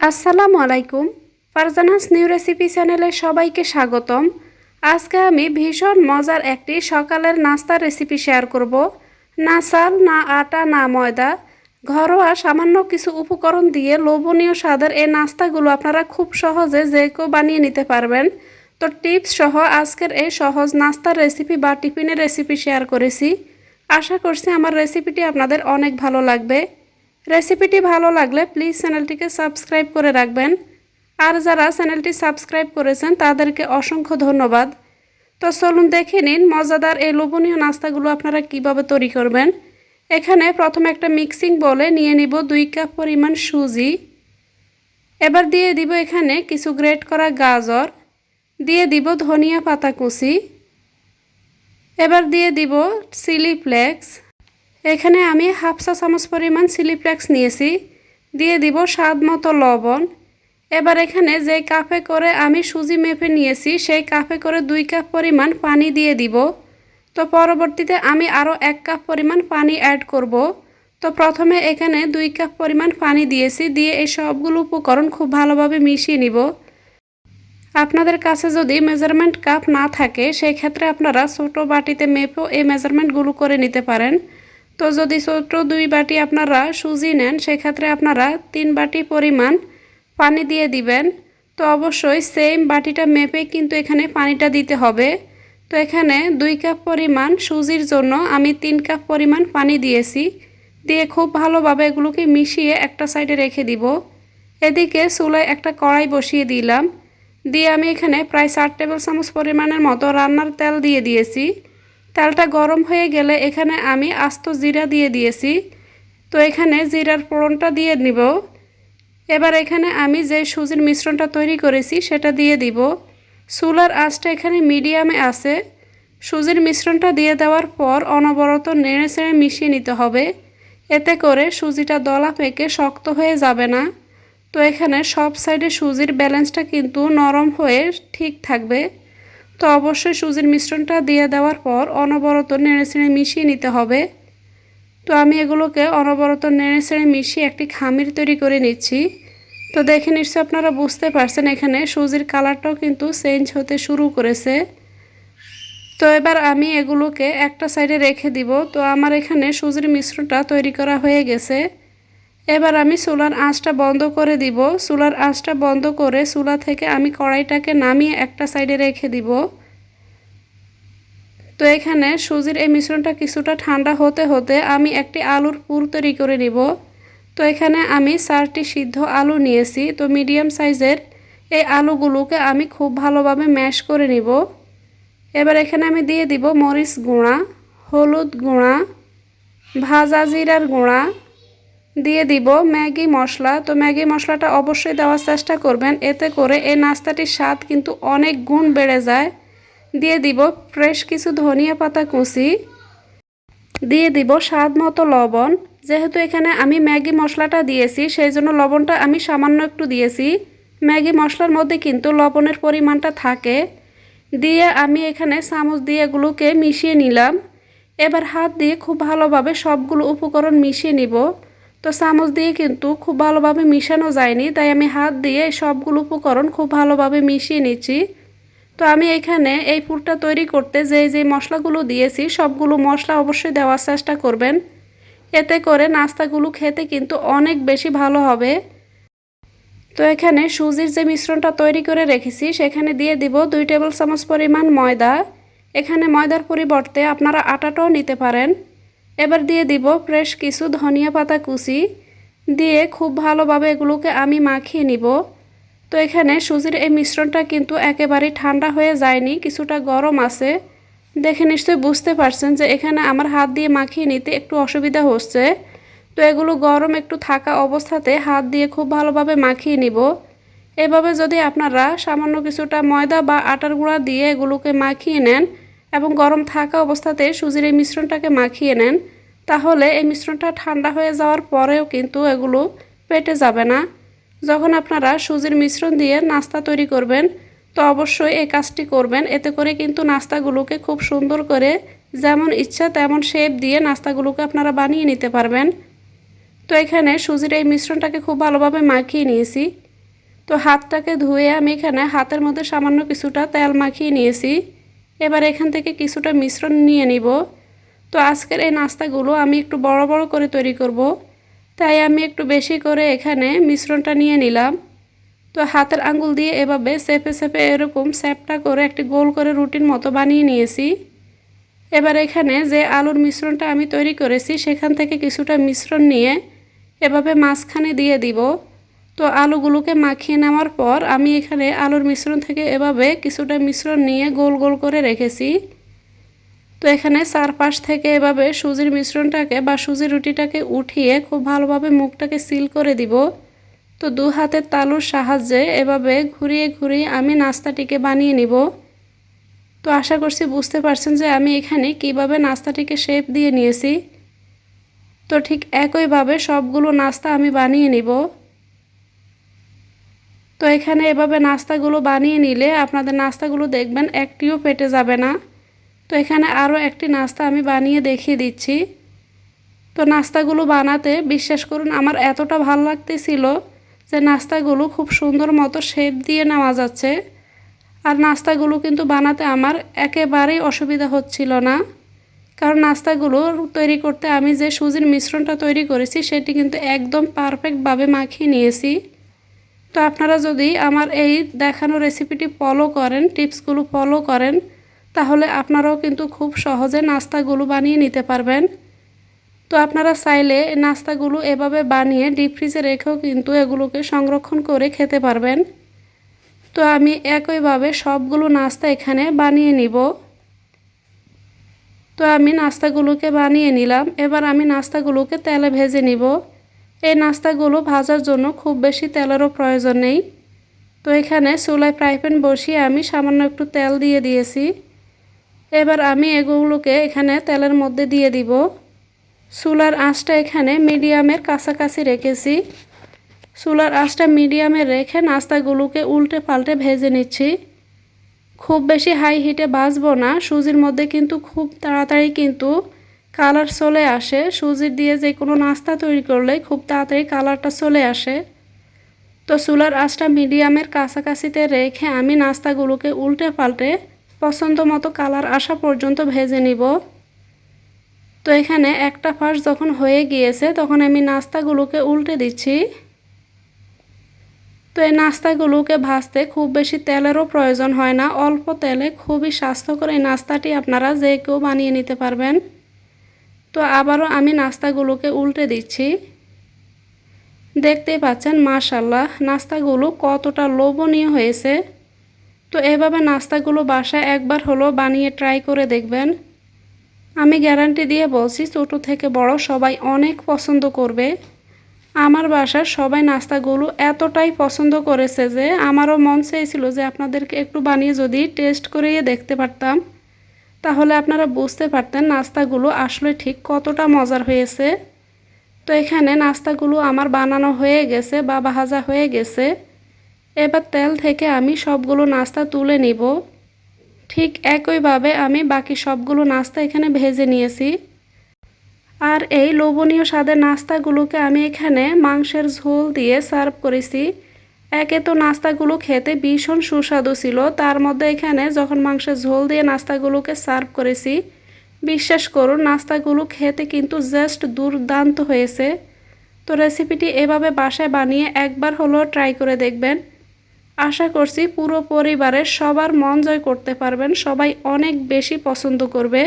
আসসালামু আলাইকুম। Farzana's new recipe চ্যানেলে সবাইকে স্বাগতম। আজকে আমি ভীষণ মজার একটি সকালের নাস্তার রেসিপি শেয়ার করব। না চাল, না আটা, না ময়দা। ঘরোয়া সামান্য কিছু উপকরণ দিয়ে লোভনীয় স্বাদের এই নাস্তাগুলো আপনারা খুব সহজে যে কেউ বানিয়ে নিতে পারবেন। তো টিপস সহ আজকের এই সহজ নাস্তার রেসিপি বা টিফিনের রেসিপি শেয়ার করেছি। আশা করছি আমার রেসিপিটি আপনাদের অনেক ভালো লাগবে। রেসিপিটি ভালো লাগলে প্লিজ চ্যানেলটিকে সাবস্ক্রাইব করে রাখবেন। আর যারা চ্যানেলটি সাবস্ক্রাইব করেছেন, তাদেরকে অসংখ্য ধন্যবাদ। তো চলুন দেখে নিন মজাদার এই লোভনীয় নাস্তাগুলো আপনারা কীভাবে তৈরি করবেন। এখানে প্রথমে একটা মিক্সিং বলে নিয়ে নিব দুই কাপ পরিমাণ সুজি। এবার দিয়ে দিব এখানে কিছু গ্রেট করা গাজর। দিয়ে দিব ধনিয়া পাতা কুচি। এবার দিয়ে দিব চিলি ফ্লেক্স এখানে আমি হাফ চা চামচ পরিমাণ চিলি ফ্লেক্স নিয়েছি। দিয়ে দিব স্বাদ মতো লবণ। এবার এখানে যে কাপে করে আমি সুজি মেপে নিয়েছি, সেই কাপে করে দুই কাপ পরিমাণ পানি দিয়ে দিব। তো পরবর্তীতে আমি আরও এক কাপ পরিমাণ পানি অ্যাড করব। তো প্রথমে এখানে দুই কাপ পরিমাণ পানি দিয়েছি, দিয়ে এই সবগুলো উপকরণ খুব ভালোভাবে মিশিয়ে নিব। আপনাদের কাছে যদি মেজারমেন্ট কাপ না থাকে, সেই ক্ষেত্রে আপনারা ছোটো বাটিতে মেপেও এই মেজারমেন্টগুলো করে নিতে পারেন। তো যদি ছোট দুই বাটি আপনারা সুজি নেন, সেক্ষেত্রে আপনারা তিন বাটি পরিমাণ পানি দিয়ে দিবেন। তো অবশ্যই সেম বাটিটা মেপে কিন্তু এখানে পানিটা দিতে হবে। তো এখানে দুই কাপ পরিমাণ সুজির জন্য আমি তিন কাপ পরিমাণ পানি দিয়েছি। দিয়ে খুব ভালোভাবে এগুলোকে মিশিয়ে একটা সাইডে রেখে দিব। এদিকে চুলায় একটা কড়াই বসিয়ে দিলাম। দিয়ে আমি এখানে প্রায় চার টেবিল চামচ পরিমাণের মতো রান্নার তেল দিয়ে দিয়েছি। তেলটা গরম হয়ে গেলে এখানে আমি আস্ত জিরা দিয়ে দিয়েছি। তো এখানে জিরার ফোড়নটা দিয়ে নিব। এবার এখানে আমি যে সুজির মিশ্রণটা তৈরি করেছি সেটা দিয়ে দিব। চুলার আঁচটা এখানে মিডিয়ামে আছে। সুজির মিশ্রণটা দিয়ে দেওয়ার পর অনবরত নেড়ে চেড়ে মিশিয়ে নিতে হবে। এতে করে সুজিটা দলা পেকে শক্ত হয়ে যাবে না। তো এখানে সব সাইডে সুজির ব্যালেন্সটা কিন্তু নরম হয়ে ঠিক থাকবে। তো অবশ্যই সুজির মিশ্রণটা দিয়ে দেওয়ার পর অনবরত নেড়ে ছেড়ে মিশিয়ে নিতে হবে। তো আমি এগুলোকে অনবরত নেড়ে ছেড়ে মিশিয়ে একটি খামির তৈরি করে নিচ্ছি। তো দেখে নিশ্চয় আপনারা বুঝতে পারছেন এখানে সুজির কালারটাও কিন্তু চেঞ্জ হতে শুরু করেছে। তো এবার আমি এগুলোকে একটা সাইডে রেখে দিব। তো আমার এখানে সুজির মিশ্রণটা তৈরি করা হয়ে গেছে। এবার আমি চুলার আঁচটা বন্ধ করে দিব। চুলার আঁচটা বন্ধ করে চুলা থেকে আমি কড়াইটাকে নামিয়ে একটা সাইডে রেখে দিব। তো এখানে সুজির এই মিশ্রণটা কিছুটা ঠান্ডা হতে হতে আমি একটি আলুর পুর তৈরি করে নিব। তো এখানে আমি চারটি সিদ্ধ আলু নিয়েছি। তো মিডিয়াম সাইজের এই আলুগুলোকে আমি খুব ভালোভাবে ম্যাশ করে নিব। এবার এখানে আমি দিয়ে দিব মরিচ গুঁড়া, হলুদ গুঁড়া, ভাজা জিরার গুঁড়া দিয়ে দিব ম্যাগি মশলা। তো ম্যাগি মশলাটা অবশ্যই দেওয়ার চেষ্টা করবেন। এতে করে এই নাস্তাটির স্বাদ কিন্তু অনেক গুণ বেড়ে যায়। দিয়ে দিব ফ্রেশ কিছু ধনিয়া পাতা কুচি। দিয়ে দিব স্বাদ মতো লবণ। যেহেতু এখানে আমি ম্যাগি মশলাটা দিয়েছি, সেই জন্য লবণটা আমি সামান্য একটু দিয়েছি। ম্যাগি মশলার মধ্যে কিন্তু লবণের পরিমাণটা থাকে। দিয়ে আমি এখানে চামচ দিয়ে এগুলোকে মিশিয়ে নিলাম। এবার হাত দিয়ে খুব ভালোভাবে সবগুলো উপকরণ মিশিয়ে নিব। তো চামচ দিয়ে কিন্তু খুব ভালোভাবে মিশানো যায়নি, তাই আমি হাত দিয়ে সবগুলো উপকরণ খুব ভালোভাবে মিশিয়ে নিচ্ছি। তো আমি এখানে এই পুরটা তৈরি করতে যে যে মশলাগুলো দিয়েছি, সবগুলো মশলা অবশ্যই দেওয়ার চেষ্টা করবেন। এতে করে নাস্তাগুলো খেতে কিন্তু অনেক বেশি ভালো হবে। তো এখানে সুজির যে মিশ্রণটা তৈরি করে রেখেছি, সেখানে দিয়ে দিব দুই টেবিল চামচ পরিমাণ ময়দা। এখানে ময়দার পরিবর্তে আপনারা আটাটাও নিতে পারেন। এবার দিয়ে দিব ফ্রেশ কিছু ধনিয়া পাতা কুচি। দিয়ে খুব ভালোভাবে এগুলোকে আমি মাখিয়ে নিব। তো এখানে সুজির এই মিশ্রণটা কিন্তু একেবারেই ঠান্ডা হয়ে যায়নি, কিছুটা গরম আছে। দেখে নিশ্চয়ই বুঝতে পারছেন যে এখানে আমার হাত দিয়ে মাখিয়ে নিতে একটু অসুবিধা হচ্ছে। তো এগুলো গরম একটু থাকা অবস্থাতে হাত দিয়ে খুব ভালোভাবে মাখিয়ে নিব। এভাবে যদি আপনারা সামান্য কিছুটা ময়দা বা আটার গুঁড়া দিয়ে এগুলোকে মাখিয়ে নেন এবং গরম থাকা অবস্থাতে সুজির এই মিশ্রণটাকে মাখিয়ে নেন, তাহলে এই মিশ্রণটা ঠান্ডা হয়ে যাওয়ার পরেও কিন্তু এগুলো পেটে যাবে না। যখন আপনারা সুজির মিশ্রণ দিয়ে নাস্তা তৈরি করবেন, তো অবশ্যই এই কাজটি করবেন। এতে করে কিন্তু নাস্তাগুলোকে খুব সুন্দর করে যেমন ইচ্ছা তেমন শেপ দিয়ে নাস্তাগুলোকে আপনারা বানিয়ে নিতে পারবেন। তো এখানে সুজির এই মিশ্রণটাকে খুব ভালোভাবে মাখিয়ে নিয়েছি। তো হাতটাকে ধুয়ে আমি এখানে হাতের মধ্যে সামান্য কিছুটা তেল মাখিয়ে নিয়েছি। এবার এখান থেকে কিছুটা মিশ্রণ নিয়ে নিব। তো আজকের এই নাস্তাগুলো আমি একটু বড় বড় করে তৈরি করব। তাই আমি একটু বেশি করে এখানে মিশ্রণটা নিয়ে নিলাম। তো হাতের আঙ্গুল দিয়ে এভাবে সেপে সেপে এরকম স্যাপটা করে একটি গোল করে রুটির মতো বানিয়ে নিয়েছি। এবার এখানে যে আলুর মিশ্রণটা আমি তৈরি করেছি, সেখান থেকে কিছুটা মিশ্রণ নিয়ে এভাবে মাঝখানে দিয়ে দিব। তো আলুগুলোকে মাখিয়ে নেওয়ার পর আমি এখানে আলুর মিশ্রণ থেকে এভাবে কিছুটা মিশ্রণ নিয়ে গোল গোল করে রেখেছি। তো এখানে চারপাশ থেকে এভাবে সুজির মিশ্রণটাকে বা সুজির রুটিটাকে উঠিয়ে খুব ভালোভাবে মুখটাকে সিল করে দিব। তো দু হাতের তালুর সাহায্যে এভাবে ঘুরিয়ে ঘুরিয়ে আমি নাস্তাটিকে বানিয়ে নিব। তো আশা করছি বুঝতে পারছেন যে আমি এখানে কীভাবে নাস্তাটিকে শেপ দিয়ে নিয়েছি। তো ঠিক একইভাবে সবগুলো নাস্তা আমি বানিয়ে নিব। তো এখানে এভাবে নাস্তাগুলো বানিয়ে নিলে আপনাদের নাস্তাগুলো দেখবেন একটিও পেটে যাবে না। তো এখানে আরও একটি নাস্তা আমি বানিয়ে দেখিয়ে দিচ্ছি। তো নাস্তাগুলো বানাতে বিশ্বাস করুন আমার এতটা ভালো লাগতেছিল যে নাস্তাগুলো খুব সুন্দর মতো শেপ দিয়ে নেওয়া যাচ্ছে। আর নাস্তাগুলো কিন্তু বানাতে আমার একেবারেই অসুবিধা হচ্ছিল না। কারণ নাস্তাগুলো তৈরি করতে আমি যে সুজির মিশ্রণটা তৈরি করেছি সেটি কিন্তু একদম পারফেক্টভাবে মাখিয়ে নিয়েছি। তো আপনারা যদি আমার এই দেখানো রেসিপিটি ফলো করেন টিপসগুলো ফলো করেন, তাহলে আপনারাও কিন্তু খুব সহজে নাস্তাগুলো বানিয়ে নিতে পারবেন। তো আপনারা চাইলে নাস্তাগুলো এভাবে বানিয়ে ডিপ ফ্রিজে রেখেও কিন্তু এগুলোকে সংরক্ষণ করে খেতে পারবেন। তো আমি একইভাবে সবগুলো নাস্তা এখানে বানিয়ে নিব। তো আমি নাস্তাগুলোকে বানিয়ে নিলাম। এবার আমি নাস্তাগুলোকে তেলে ভেজে নিব। এই নাস্তাগুলো ভাজার জন্য খুব বেশি তেলেরও প্রয়োজন নেই। তো এখানে চুলায় ফ্রাই প্যান বসিয়ে আমি সামান্য একটু তেল দিয়ে দিয়েছি। এবার আমি এগুলোকে এখানে তেলের মধ্যে দিয়ে দিব। চুলার আঁচটা এখানে মিডিয়ামের কাছাকাছি রেখেছি। চুলার আঁচটা মিডিয়ামে রেখে নাস্তাগুলোকে উল্টে পাল্টে ভেজে নিচ্ছি। খুব বেশি হাই হিটে বাজবো না, সুজির মধ্যে কিন্তু খুব তাড়াতাড়ি কিন্তু কালার চলে আসে। সুজির দিয়ে যে কোনো নাস্তা তৈরি করলে খুব তাড়াতাড়ি কালারটা চলে আসে। তো চুলার আঁচটা মিডিয়ামের কাছাকাছিতে রেখে আমি নাস্তাগুলোকে উল্টে পাল্টে পছন্দ মতো কালার আসা পর্যন্ত ভেজে নিব। তো এখানে একটা ফাঁস যখন হয়ে গিয়েছে তখন আমি নাস্তাগুলোকে উল্টে দিচ্ছি। তো এই নাস্তাগুলোকে ভাজতে খুব বেশি তেলেরও প্রয়োজন হয় না। অল্প তেলে খুবই স্বাস্থ্যকর এই নাস্তাটি আপনারা যে কেউ বানিয়ে নিতে পারবেন। তো আবারও আমি নাস্তাগুলোকে উল্টে দিচ্ছি। দেখতেই পাচ্ছেন মাশাল্লাহ নাস্তাগুলো কতটা লোভনীয় হয়েছে। তো এভাবে নাস্তাগুলো বাসায় একবার হলো বানিয়ে ট্রাই করে দেখবেন। আমি গ্যারান্টি দিয়ে বলছি, ছোটো থেকে বড় সবাই অনেক পছন্দ করবে। আমার বাসার সবাই নাস্তাগুলো এতটাই পছন্দ করেছে যে আমারও মন চেয়েছিল যে আপনাদেরকে একটু বানিয়ে যদি টেস্ট করিয়ে দেখতে পারতাম। তাহলে আপনারা বুঝতে পারতেন নাস্তাগুলো আসলে ঠিক কতটা মজার হয়েছে। তো এখানে নাস্তাগুলো আমার বানানো হয়ে গেছে বা ভাজা হয়ে গেছে। এবার তেল থেকে আমি সবগুলো নাস্তা তুলে নিব। ঠিক একইভাবে আমি বাকি সবগুলো নাস্তা এখানে ভেজে নিয়েছি। আর এই লোভনীয় স্বাদের নাস্তাগুলোকে আমি এখানে মাংসের ঝোল দিয়ে সার্ভ করেছি। একে তো নাস্তাগুলো খেতে ভীষণ সুস্বাদু ছিল। তার মধ্যে এখানে যখন মাংসের ঝোল দিয়ে নাস্তাগুলোকে সার্ভ করেছি, বিশ্বাস করুন, নাস্তাগুলো খেতে কিন্তু জাস্ট দুর্দান্ত হয়েছে। তো রেসিপিটি এভাবে বাসায় বানিয়ে একবার হলেও ট্রাই করে দেখবেন। আশা করছি পুরো পরিবারের সবার মন জয় করতে পারবেন, সবাই অনেক বেশি পছন্দ করবে।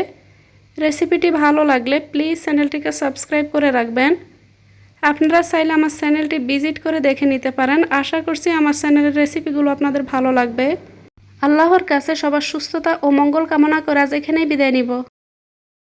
রেসিপিটি ভালো লাগলে প্লিজ চ্যানেলটিকে সাবস্ক্রাইব করে রাখবেন। আপনারা চাইলে আমার চ্যানেলটি ভিজিট করে দেখে নিতে পারেন। আশা করছি আমার চ্যানেলের রেসিপিগুলো আপনাদের ভালো লাগবে। আল্লাহর কাছে সবার সুস্থতা ও মঙ্গল কামনা করে আজ এখানেই বিদায় নিব।